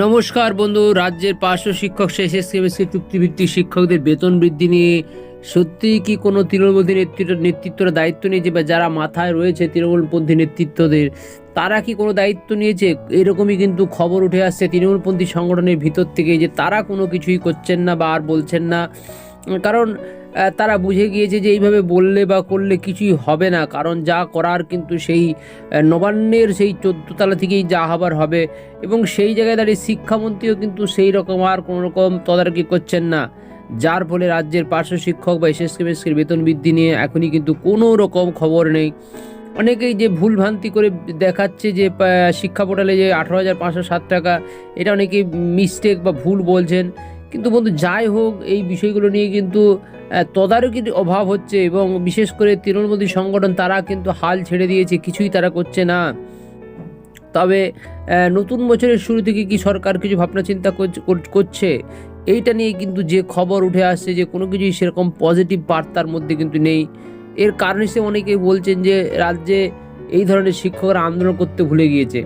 নমস্কার বন্ধু, রাজ্যের পার্শ্ব শিক্ষক শেষ এসকে চুক্তিভিত্তিক শিক্ষকদের বেতন বৃদ্ধি নিয়ে। সত্যিই কি কোনো তৃণমূলপন্থী নেতৃত্ব নেতৃত্বরা দায়িত্ব নিয়েছে বা যারা মাথায় রয়েছে তৃণমূলপন্থী নেতৃত্বদের, তারা কি কোনো দায়িত্ব নিয়েছে? এরকমই কিন্তু খবর উঠে আসছে তৃণমূলপন্থী সংগঠনের ভিতর থেকে যে তারা কোনো কিছুই করছেন না বা আর বলছেন না। কারণ তারা বুঝে গিয়েছে যে এইভাবে বললে বা করলে কিছুই হবে না। কারণ যা করার কিন্তু সেই নবান্নের সেই চোদ্দতলা থেকেই যা হবার হবে। এবং সেই জায়গায় দাঁড়িয়ে শিক্ষামন্ত্রীও কিন্তু সেই রকম আর কোনো রকম তদারকি করছেন না। যার ফলে রাজ্যের পার্শ্ব শিক্ষক বা এসএসকে মেসকের বেতন বৃদ্ধি নিয়ে এখনই কিন্তু কোনো রকম খবর নেই। অনেকেই যে ভুল ভ্রান্তি করে দেখাচ্ছে যে শিক্ষা পোর্টালে যে আঠারো হাজার পাঁচশো সাত টাকা, এটা অনেকেই মিস্টেক বা ভুল বলছেন। কিন্তু বন্ধু, যাই হোক, এই বিষয়গুলো নিয়ে কিন্তু তদারকির অভাব হচ্ছে এবং বিশেষ করে তৃণমূলী সংগঠন, তারা কিন্তু হাল ছেড়ে দিয়েছে, কিছুই তারা করছে না। তবে নতুন বছরের শুরু থেকে কি সরকার কিছু ভাবনা চিন্তা করছে- কর- করছে? এইটা নিয়ে কিন্তু যে খবর উঠে আসছে যে কোনো কিছুই সেরকম পজিটিভ বার্তার মধ্যে কিন্তু নেই। এর কারণ হিসেবে অনেকেই বলছেন যে, রাজ্যে এই ধরনের শিক্ষকরা আন্দোলন করতে ভুলে গিয়েছে।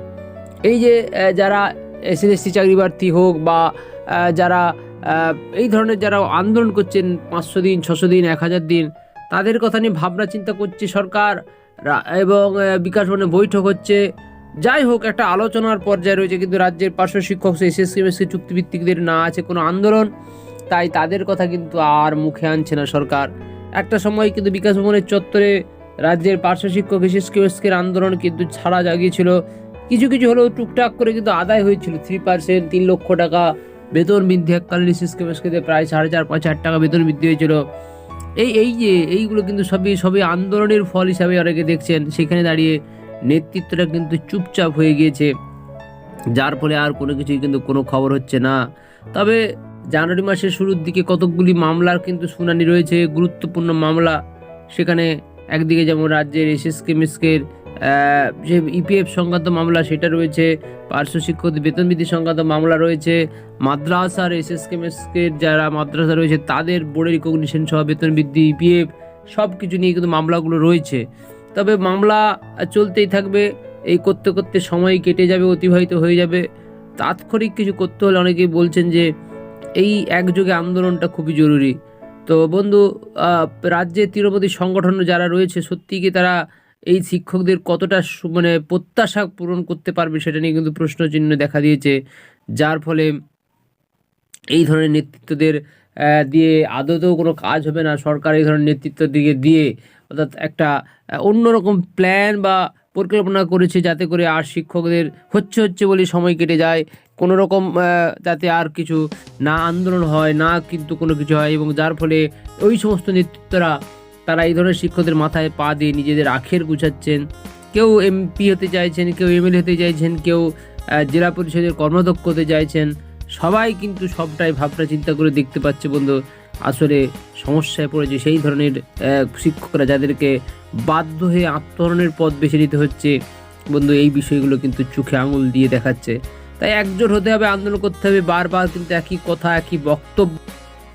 এই যে যারা এসএসসি চাকরি প্রার্থী হোক বা যারা এই ধরনের যারা আন্দোলন করছেন, পাঁচশো দিন, ছশো দিন, এক হাজার দিন, তাদের কথা নিয়ে ভাবনা চিন্তা করছে সরকার এবং বিকাশ ভবনে বৈঠক হচ্ছে। যাই হোক, একটা আলোচনার পর্যায়ে রয়েছে, কিন্তু রাজ্যের পার্শ্ব শিক্ষক এসএসসি চুক্তিভিত্তিকদের না আছে কোনো আন্দোলন, তাই তাদের কথা কিন্তু আর মুখে আনছে না সরকার। একটা সময় কিন্তু বিকাশ ভবনের চত্বরে রাজ্যের পার্শ্ব শিক্ষক এমএসসির আন্দোলন কিন্তু ছাড়া জাগিয়েছিল। কিছু কিছু হলেও টুকটাক করে কিন্তু আদায় হয়েছিল থ্রি পার্সেন্ট তিন লক্ষ টাকা বেতন বৃদ্ধি এককালীন এসএসসি এমএসসিতে প্রায় সাড়ে চার, পাঁচ হাজার টাকা বেতন বৃদ্ধি হয়েছিল। এই এই যে, এইগুলো কিন্তু সবই সবই আন্দোলনের ফল হিসাবে অনেকে দেখছেন। সেখানে দাঁড়িয়ে নেতৃত্বটা কিন্তু চুপচাপ হয়ে গিয়েছে। যার ফলে আর কোনো কিছুই কিন্তু কোনো খবর হচ্ছে না। তবে জানুয়ারি মাসের শুরুর দিকে কতকগুলি মামলার কিন্তু শুনানি রয়েছে, গুরুত্বপূর্ণ মামলা। সেখানে একদিকে যেমন রাজ্যের এসএসকে, মিসকের যে ইপিএফ সংক্রান্ত মামলা সেটা রয়েছে পার্শ্ব শিক্ষকদের বেতন বৃদ্ধি সংক্রান্ত মামলা রয়েছে মাদ্রাসার এস এস মিসকের যারা মাদ্রাসা রয়েছে তাদের বোর্ডের রিকগনিশন সহ বেতন বৃদ্ধি ইপিএফ সব কিছু নিয়ে কিন্তু মামলাগুলো রয়েছে। তবে মামলা চলতেই থাকবে এই করতে করতে সময় কেটে যাবে অতিবাহিত হয়ে যাবে। তাৎক্ষণিক কিছু করতে হলে অনেকেই বলছেন যে এই একযোগে আন্দোলনটা খুবই জরুরি। তো বন্ধু আহ, রাজ্যে তৃণমূলী সংগঠন যারা রয়েছে সত্যি কি তারা এই শিক্ষকদের কতটা মানে প্রত্যাশা পূরণ করতে পারবে সেটা নিয়ে কিন্তু প্রশ্নচিহ্ন দেখা দিয়েছে। যার ফলে এই ধরনের নেতৃত্বদের দিয়ে আদতেও কোনো কাজ হবে না। সরকার এই ধরনের নেতৃত্ব দিকে দিয়ে, অর্থাৎ একটা অন্যরকম প্ল্যান বা পরিকল্পনা করেছে যাতে করে আর শিক্ষকদের হচ্ছে হচ্ছে বলে সময় কেটে যায়। কোনো রকম যাতে আর কিছু না আন্দোলন হয়, না কিন্তু কোনো কিছু হয় এবং যার ফলে ওই সমস্ত নেতৃত্বরা তারা এই ধরনের শিক্ষকদের মাথায় পা দিয়ে নিজেদের আখের গুছাচ্ছেন। কেউ এমপি হতে চাইছেন, কেউ এমএলএ হতে চাইছেন, কেউ জেলা পরিষদের কর্মদক্ষ হতে চাইছেন। সবাই কিন্তু সবটাই ভাবনা চিন্তা করে দেখতে পাচ্ছে বন্ধু। আসলে সমস্যায় পড়েছে সেই ধরনের শিক্ষকরা যাদেরকে বাধ্য হয়ে আত্মহরণের পথ বেছে নিতে হচ্ছে। বন্ধু, এই বিষয়গুলো কিন্তু চোখে আঙুল দিয়ে দেখাচ্ছে। তাই একজোট হতে হবে, আন্দোলন করতে হবে, বারবার কিন্তু একই কথা, একই বক্তব্য।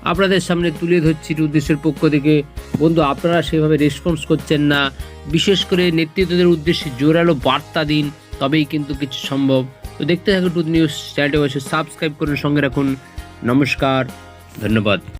আপনাদের সামনে তুলে ধরছি উদ্দেশ্যের পক্ষ থেকে। বন্ধু, আপনারা সেভাবে রেসপন্স করছেন না। বিশেষ করে নেতৃত্বদের উদ্দেশ্যে জোরালো বার্তা দিন, তবেই কিন্তু কিছু সম্ভব। তো দেখতে থাকুন টুথ নিউজ চ্যানেলটি অবশ্যই সাবস্ক্রাইব করুন সঙ্গে রাখুন। নমস্কার, ধন্যবাদ।